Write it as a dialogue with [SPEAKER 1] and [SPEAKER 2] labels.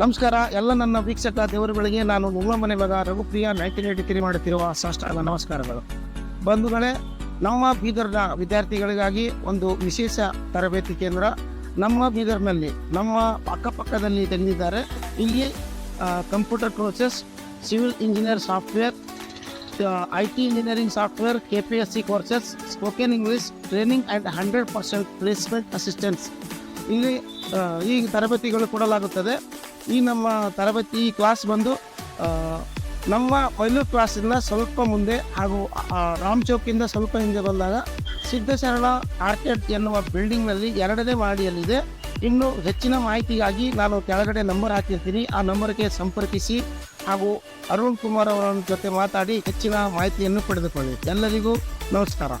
[SPEAKER 1] ನಮಸ್ಕಾರ. ಎಲ್ಲ ನನ್ನ ವೀಕ್ಷಕ ದೇವರುಗಳಿಗೆ ನಾನು ಮನೆ ಮಗ ರಘುಪ್ರಿಯ ನೈನ್ಟೀನ್ ಏಯ್ಟಿ ತ್ರೀ ಮಾಡುತ್ತಿರುವ ಸಾಷ್ಟಾಂಗ ನಮಸ್ಕಾರಗಳು. ಬಂಧುಗಳೇ, ನಮ್ಮ ಬೀದರ್ನ ವಿದ್ಯಾರ್ಥಿಗಳಿಗಾಗಿ ಒಂದು ವಿಶೇಷ ತರಬೇತಿ ಕೇಂದ್ರ ನಮ್ಮ ಬೀದರ್ನಲ್ಲಿ, ನಮ್ಮ ಅಕ್ಕಪಕ್ಕದಲ್ಲಿ ತೆಗೆದಿದ್ದಾರೆ ಇಲ್ಲಿ computer courses, civil engineer software I T engineering software K P S C courses, spoken English, training and hundred percent placement assistance. ಇಲ್ಲಿ ಈ ತರಬೇತಿಗಳು ಕೊಡಲಾಗುತ್ತದೆ. ಈ ನಮ್ಮ ತರಬೇತಿ ಕ್ಲಾಸ್ ಬಂದು ನಮ್ಮ ಮೈಲೂರು ಕ್ಲಾಸಿಂದ ಸ್ವಲ್ಪ ಮುಂದೆ ಹಾಗೂ ಆ, ರಾಮ್ ಚೌಕಿಂದ ಸ್ವಲ್ಪ ಹಿಂದೆ ಬಂದಾಗ ಸಿದ್ಧಶರಣ ಆರ್ಕೆಡ್ ಎನ್ನುವ ಬಿಲ್ಡಿಂಗ್ನಲ್ಲಿ ಎರಡನೇ ಮಹಡಿಯಲ್ಲಿದೆ ಇನ್ನು ಹೆಚ್ಚಿನ ಮಾಹಿತಿಗಾಗಿ ನಾನು ಕೆಳಗಡೆ ನಂಬರ್ ಹಾಕಿರ್ತೀನಿ. ಆ ನಂಬರ್ಗೆ ಸಂಪರ್ಕಿಸಿ ಹಾಗೂ ಅರುಣ್ ಕುಮಾರ್ ಅವರ ಜೊತೆ ಮಾತಾಡಿ ಹೆಚ್ಚಿನ ಮಾಹಿತಿಯನ್ನು ಪಡೆದುಕೊಳ್ಳಿ. ಎಲ್ಲರಿಗೂ ನಮಸ್ಕಾರ.